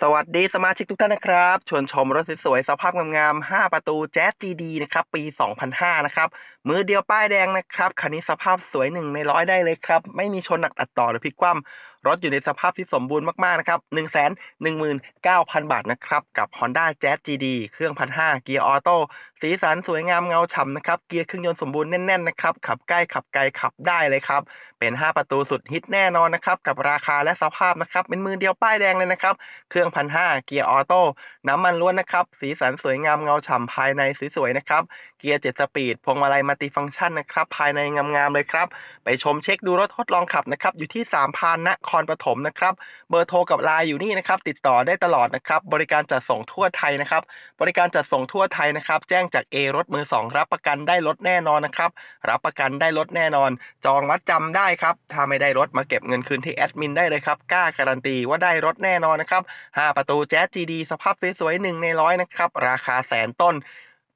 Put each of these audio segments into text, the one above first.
สวัสดีสมาชิกทุกท่านนะครับ ชวนชมรถสวยๆสภาพงามๆ5 ประตูแจ๊ส GD นะครับ ปี 2005 นะครับ มือเดียวป้ายแดงนะครับ คันนี้สภาพสวยหนึ่งในร้อยได้เลยครับ ไม่มีชนหนักตัดต่อหรือพลิกคว่ำรถอยู่ในสภาพที่สมบูรณ์มากๆนะครับ1 1 9 0 0 0 บาทนะครับ กับ Honda Jazz GD เครื่อง1,500เกียร์ออโต้สีสันสวยงามเงาฉ่ำนะครับ เกียร์เครื่องยนต์สมบูรณ์แน่นๆนะครับ ขับใกล้ขับไกลขับได้เลยครับ เป็น 5 ประตูสุดฮิตแน่นอนนะครับ กับราคาและสภาพนะครับ เป็นมือเดียวป้ายแดงเลยนะครับ เครื่อง1,500เกียร์ออโต้น้ำมันล้วนนะครับ สีสันสวยงามเงาฉ่ำภายในสวยๆนะครับ เกียร์7สปีดพวงมาลัยมัลติฟังก์ชันนะครับ ภายในงามๆเลยครับ ไปชมเช็คดูรถทดลองขับนะครับ อยู่ที่3 0 0 0นครปฐมนะครับ เบอร์โทรกับไลน์อยู่นี่นะครับ ติดต่อได้ตลอดนะครับ บริการจัดส่งทั่วไทยนะครับ บริการจัดส่งทั่วไทยนะครับ แจ้งจาก A รถมือ 2 รับประกันได้รถแน่นอนนะครับ รับประกันได้รถแน่นอน จองมัดจำได้ครับ ถ้าไม่ได้รถมาเก็บเงินคืนที่แอดมินได้เลยครับ กล้าการันตีว่าได้รถแน่นอนนะครับ 5 ประตูแจ๊ส GD สภาพสวยๆหนึ่งในร้อยนะครับ ราคาแสนต้น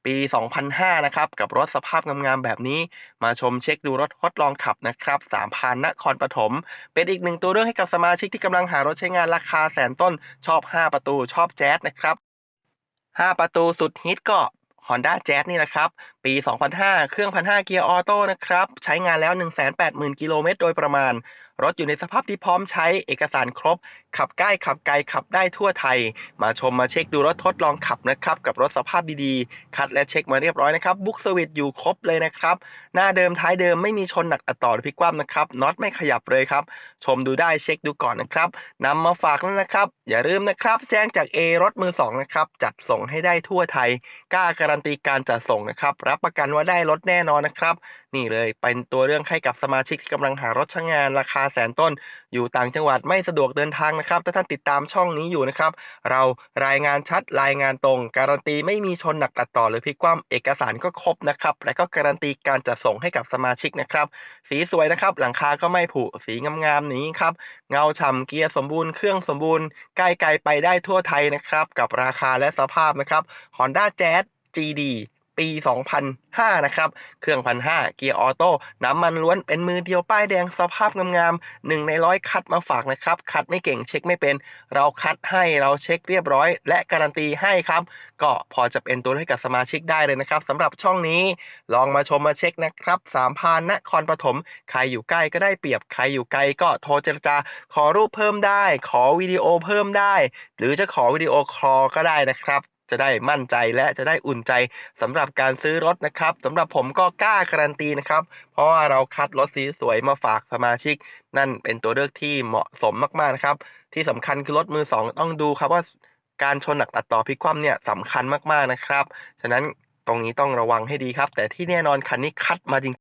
ปี 2005 นะครับ กับรถสภาพงามๆแบบนี้ มาชมเช็คดูรถทดลองขับนะครับ3,000นครปฐม เป็นอีกหนึ่งตัวเลือกให้กับสมาชิกที่กำลังหารถใช้งานราคาแสนต้น ชอบ 5 ประตูชอบแจ๊สนะครับ 5 ประตูสุดฮิตก็ Honda Jazz นี่แหละครับ ปี 2005 เครื่อง 1,500 เกียร์ออโต้นะครับ ใช้งานแล้ว 180,000 กิโลเมตรโดยประมาณรถอยู่ในสภาพที่พร้อมใช้เอกสารครบ ขับใกล้ขับไกลขับได้ทั่วไทย มาชมมาเช็คดูรถทดลองขับนะครับ กับรถสภาพดีๆ คัดและเช็คมาเรียบร้อยนะครับบุ๊กสวิตอยู่ครบเลยนะครับ หน้าเดิมท้ายเดิมไม่มีชนหนักตัดต่อหรือพิกคว่ำนะครับน็อตไม่ขยับเลยครับ ชมดูได้เช็คดูก่อนนะครับนำมาฝากแล้วนะครับ อย่าลืมนะครับ แจ้งจาก A รถมือ2นะครับจัดส่งให้ได้ทั่วไทยกล้าการันตีการจัดส่งนะครับรับประกันว่าได้รถแน่นอนนะครับ นี่เลยเป็นตัวเรื่องให้กับสมาชิกที่กำลังหารถใช้งานราคาแสนต้น อยู่ต่างจังหวัดไม่สะดวกเดินทางนะครับ ถ้าท่านติดตามช่องนี้อยู่นะครับ เรารายงานชัดรายงานตรง การันตีไม่มีชนหนักตัดต่อหรือพลิกคว่ำเอกสารก็ครบนะครับ และก็การันตีการจัดส่งให้กับสมาชิกนะครับ สีสวยนะครับ หลังคาก็ไม่ผุสีงามๆนี้ครับเงาฉ่ำเกียร์สมบูรณ์เครื่องสมบูรณ์ใกล้ไกลไปได้ทั่วไทยนะครับ กับราคาและสภาพนะครับ Honda Jazz GD ปี 2005 นะครับ เครื่อง1,500เกียร์ออโต้ น้ำมันล้วนเป็นมือเดียวป้ายแดงสภาพงามๆหนึ่งในร้อยคัดมาฝากนะครับ คัดไม่เก่งเช็คไม่เป็น เราคัดให้เราเช็คเรียบร้อย และการันตีให้ครับ ก็พอจะเป็นตัวให้กับสมาชิกได้เลยนะครับสำหรับช่องนี้ลองมาชมมาเช็คนะครับสามพานนครปฐมใครอยู่ใกล้ก็ได้เปรียบใครอยู่ไกลก็โทรเจรจาขอรูปเพิ่มได้ ขอวิดีโอเพิ่มได้ หรือจะขอวิดีโอคอลก็ได้นะครับ จะได้มั่นใจและจะได้อุ่นใจสำหรับการซื้อรถนะครับสำหรับผมก็กล้าการันตีนะครับ เพราะว่าเราคัดรถสีสวยมาฝากสมาชิก นั่นเป็นตัวเลือกที่เหมาะสมมากๆนะครับ ที่สำคัญคือรถมือสองต้องดูครับว่าการชนหนักตัดต่อพิกคว่ำเนี่ยสำคัญมากๆนะครับ ฉะนั้นตรงนี้ต้องระวังให้ดีครับ แต่ที่แน่นอนคันนี้คัดมาจริง